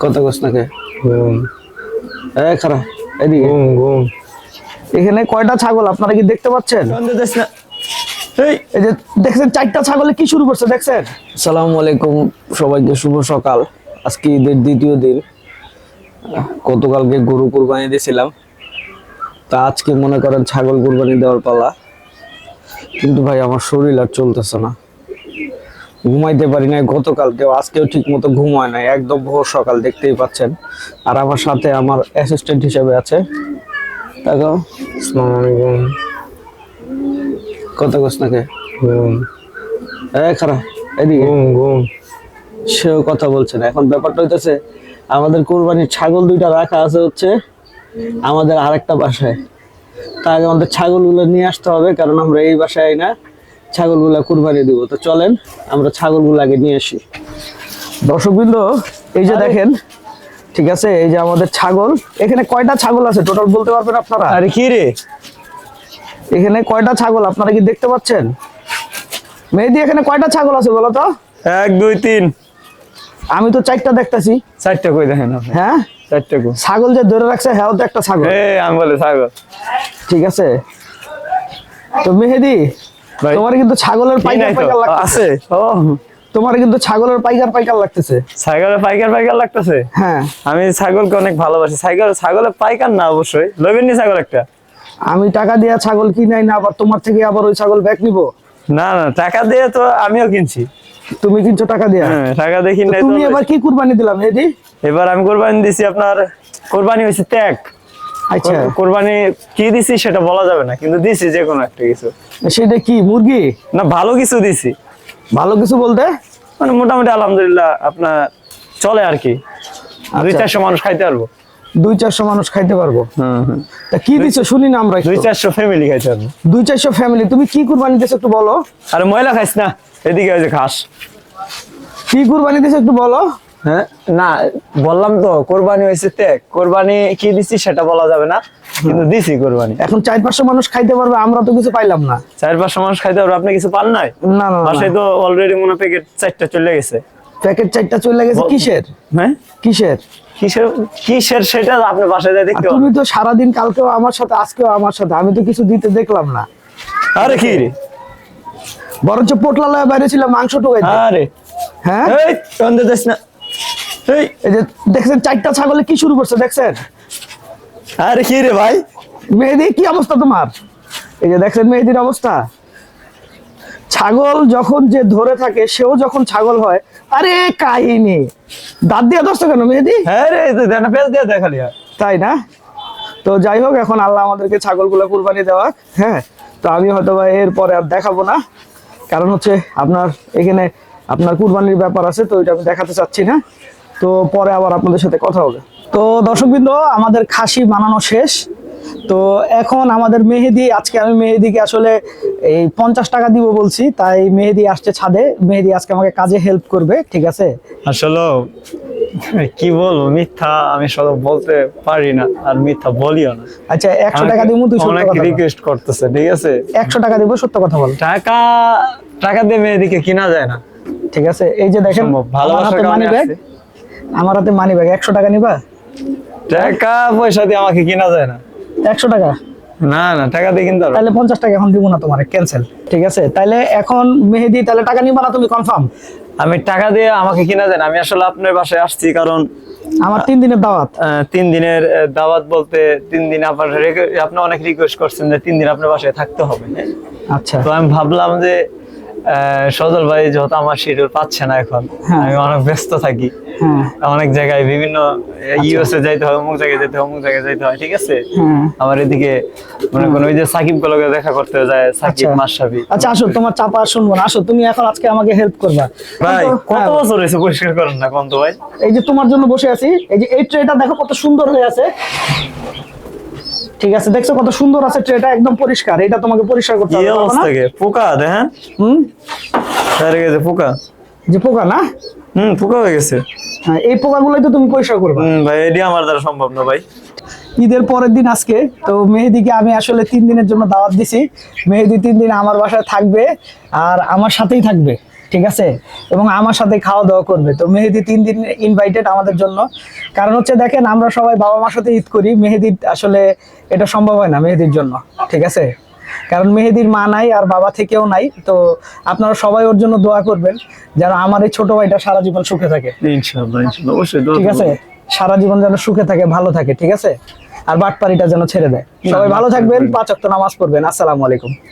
কত গোস নাকি? এ খারা এদিকে। এখানে কয়টা ছাগল? আপনারা কি দেখতে পাচ্ছেন? এই। এই যে দেখছেন চারটা ছাগলে কি শুরু করছে দেখছেন? সালাম আলাইকুম সবাইকে শুভ সকাল। আজকে ঈদের দ্বিতীয় দিন। গতকালকে গরু কুরবানি দিয়েছিলাম। তা আজকে মনে করেন ছাগল কুরবানি দেওয়ার পালা। কিন্তু ভাই আমার শরীর আর চলতেছে না। ঘুমাইতে পারি না গতকালকেও আজকেও ঠিক মতো ঘুমায় নাই একদম ভোর সকাল দেখতেই পাচ্ছেন। আর আমার সাথে আমার অ্যাসিস্ট্যান্ট হিসেবে আছে। দেখো আসসালামু আলাইকুম। কত গোস নাকি? ঘুম। এ খারা এদিকে। ঘুম ঘুম। সেও কথা বলছে না। এখন ব্যাপারটা হইতেছে আমাদের কোরবানির ছাগল দুইটা রাখা আছে হচ্ছে আমাদের আরেকটা বাসায়। তা আগে আমাদের ছাগলগুলো নিয়ে আসতে হবে কারণ আমরা এই বাসায় না। ছাগলগুলো কুরবানি দিব। তো চলেন আমরা ছাগলগুলো আগে নিয়ে আসি। দর্শকবৃন্দ এই যে দেখেন ঠিক আছে এই যে আমাদের ছাগল। এখানে কয়টা ছাগল আছে? টোটাল বলতে পারবেন আপনারা? আরে কি রে? এখানে কয়টা ছাগল? আপনারা কি দেখতে পাচ্ছেন? মেহেদি এখানে কয়টা ছাগল আছে বলো তো? এক দুই তিন। আমি তো চারটা দেখতাছি। চারটা কই দেখেন আপনি? হ্যাঁ? চারটা কই? ছাগল যে ধরে রাখছে হ্যাঁ তো একটা ছাগল। এই আমি বলে ছাগল। ঠিক আছে। তো মেহেদি। তোমার কিন্তু ছাগলের পাইকার পাইকার লাগতেছে। তোমার কিন্তু ছাগলের পাইকার পাইকার লাগতেছে। ছাগলের পাইকার পাইকার লাগতেছে? হ্যাঁ। আমি ছাগলকে অনেক ভালোবাসি। ছাগল ছাগলের পাইকার না অবশ্যই। লবেন নি ছাগল একটা? আমি টাকা দিয়ে ছাগল কিনাই না আবার তোমার থেকে আবার ওই ছাগল ব্যাক নিব? না না টাকা দিয়ে তো আমিও কিনছি। তুমি কিনছো টাকা দিয়া? হ্যাঁ টাকা দেখি তুমি এবার কি কুরবানি দিলাম মেহেদি এবার আমি কোরবানি দিছি আপনার কোরবানি হয়েছে ত্যাগ। আচ্ছা। কোরবানি কি দিছি সেটা বলা যাবে না কিন্তু দিছি যে কোনো একটা কিছু। সেটা কি মুরগি? না ভালো কিছু দিছি। ভালো কিছু বলতে? মানে মোটামুটি আলহামদুলিল্লাহ আপনার চলে আর কি। দুই আচ্ছা। চারশো মানুষ খাইতে পারব। দুই চারশো মানুষ খাইতে পারব? হুম হুম। তা কি দিছো শুনি না আমরা। দুই চারশো ফ্যামিলি খাইতে পারব। দুই চারশো ফ্যামিলি তুমি কি কুরবানি দিছো একটু বলো? আর ময়লা খাইস না এদিকে ওই যে ঘাস। কি কুরবানি দিছো একটু বলো? হ্যাঁ? না বললাম তো কোরবানি হয়েছে ত্যাগ কোরবানি কি দিছি সেটা বলা যাবে না কিন্তু দিছি কোরবানি। এখন চার পাঁচশো মানুষ খাইতে পারবে আমরা তো কিছু পাইলাম না। চার পাঁচশো মানুষ খাইতে পারব আপনি কিছু পান নাই? না না বাসায় তো অলরেডি মনে প্যাকেট চারটা চলে গেছে। প্যাকেট চারটা চলে গেছে কিসের? হ্যাঁ? কিসের? কিসের কিসের সেটা আপনি বাসায় যাই দেখতে তুমি তো সারাদিন কালকেও আমার সাথে আজকেও আমার সাথে আমি তো কিছু দিতে দেখলাম না। আরে কি রে? বরঞ্চ পোটলালয়ে বাইরে ছিল মাংস টোকাইতে আরে। হ্যাঁ? এই দেশ না। এই যে দেখছেন চারটা ছাগলে কি শুরু করছে দেখছেন? আরে কি রে ভাই? মেহেদি কি অবস্থা তোমার? এই যে দেখছেন মেহেদির অবস্থা। ছাগল যখন যে ধরে থাকে সেও যখন ছাগল হয় আরে কাহিনী। দাঁত দিয়ে দোস্ত কেন মেহেদি? হ্যাঁ রে দিয়ে দেখালি। তাই না? তো যাই হোক এখন আল্লাহ আমাদেরকে ছাগলগুলো কুরবানি দেওয়া হ্যাঁ? তো আমি হয়তো বা এরপরে আর দেখাবো না। কারণ হচ্ছে আপনার এখানে আপনার কুরবানির ব্যাপার আছে তো এটা আমি দেখাতে চাচ্ছি না। তো পরে আবার আপনাদের সাথে কথা হবে। তো দর্শকবৃন্দ আমাদের খাসি বানানো শেষ। তো এখন আমাদের মেহেদি আজকে আমি মেহেদিকে আসলে এই পঞ্চাশ টাকা দিব বলছি তাই মেহেদি আসছে ছাদে। মেহেদি আজকে আমাকে কাজে হেল্প করবে ঠিক আছে? আসলে কি বলব মিথ্যা আমি সব বলতে পারি না আর মিথ্যা বলিও না। আচ্ছা একশো টাকা দিব তুই সত্য অনেক কথা রিকোয়েস্ট করতেছে ঠিক আছে? একশো টাকা দিব সত্য কথা বল। টাকা টাকা দিয়ে মেয়েদিকে কিনা যায় না। ঠিক আছে এই যে দেখেন। ভালোবাসার মানি কারণে ব্যাগ। আমার হাতে মানি ব্যাগ একশো টাকা নিবা? টাকা পয়সা দিয়ে আমাকে কিনা যায় না। একশো টাকা? না না টাকা দিয়ে কিনতে তাহলে পঞ্চাশ টাকা এখন দিব না তোমার ক্যান্সেল ঠিক আছে? তাহলে এখন মেহেদি তাহলে টাকা নিবা না তুমি কনফার্ম আমি টাকা দিয়ে আমাকে কিনা যায় না আমি আসলে আপনার বাসায় আসছি কারণ আমার তিন দিনের দাওয়াত। তিন দিনের দাওয়াত বলতে তিন দিন আপনার আপনি অনেক রিকোয়েস্ট করছেন যে তিন দিন আপনার বাসায় থাকতে হবে হ্যাঁ? আচ্ছা। তো আমি ভাবলাম যে সজল ভাই যেহেতু আমার শিডিউল পাচ্ছে না এখন হ্যাঁ। আমি অনেক ব্যস্ত থাকি। অনেক জায়গায় বিভিন্ন ইউএসএ যাইতে হয় অমুক জায়গায় যেতে হয় অমুক জায়গায় যাইতে হয় ঠিক আছে? আমার এদিকে মনে করুন ওই যে সাকিব গুলোকে দেখা করতে যায় সাকিব আচ্ছা। মাসাবি আচ্ছা আসো তোমার চাপা আর শুনব না। আসো তুমি এখন আজকে আমাকে হেল্প করবা। ভাই কত হ্যাঁ, বছর হয়েছে পরিষ্কার করেন না কন্ত ভাই? এই যে তোমার জন্য বসে আছি এই যে এই ট্রেটা দেখো কত সুন্দর হয়ে আছে। ঠিক আছে দেখছ কত সুন্দর আছে ট্রেটা একদম পরিষ্কার। এটা তোমাকে পরিষ্কার করতে হবে না? পোকা দেখেন। হুম। হয়ে গেছে পোকা। যে পোকা না? হুম পোকা হয়ে গেছে। হ্যাঁ এই পোকাগুলোই তো তুমি পরিষ্কার করবে। হুম ভাই এটি আমার দ্বারা সম্ভব না ভাই। ঈদের পরের দিন আজকে তো মেহেদিকে আমি আসলে তিন দিনের জন্য দাওয়াত দিছি। মেহেদি তিন দিন আমার বাসায় থাকবে আর আমার সাথেই থাকবে ঠিক আছে? এবং আমার সাথে খাওয়া দাওয়া করবে। তো মেহেদি তিন দিন ইনভাইটেড আমাদের জন্য। কারণ হচ্ছে দেখেন আমরা সবাই বাবা মার সাথে ঈদ করি। মেহেদির আসলে এটা সম্ভব হয় না মেহেদির জন্য ঠিক আছে? কারণ মেহেদির মা নাই আর বাবা থেকেও নাই তো আপনারা সবাই ওর জন্য দোয়া করবেন যেন আমার এই ছোট ভাইটা সারা জীবন সুখে থাকে। ইনশাআল্লাহ ইনশাআল্লাহ অবশ্যই ঠিক আছে? সারা জীবন যেন সুখে থাকে ভালো থাকে ঠিক আছে? আর বাটপাড়িটা যেন ছেড়ে দেয়। সবাই ভালো থাকবেন পাঁচ ওয়াক্ত নামাজ পড়বেন। আসসালামু আলাইকুম।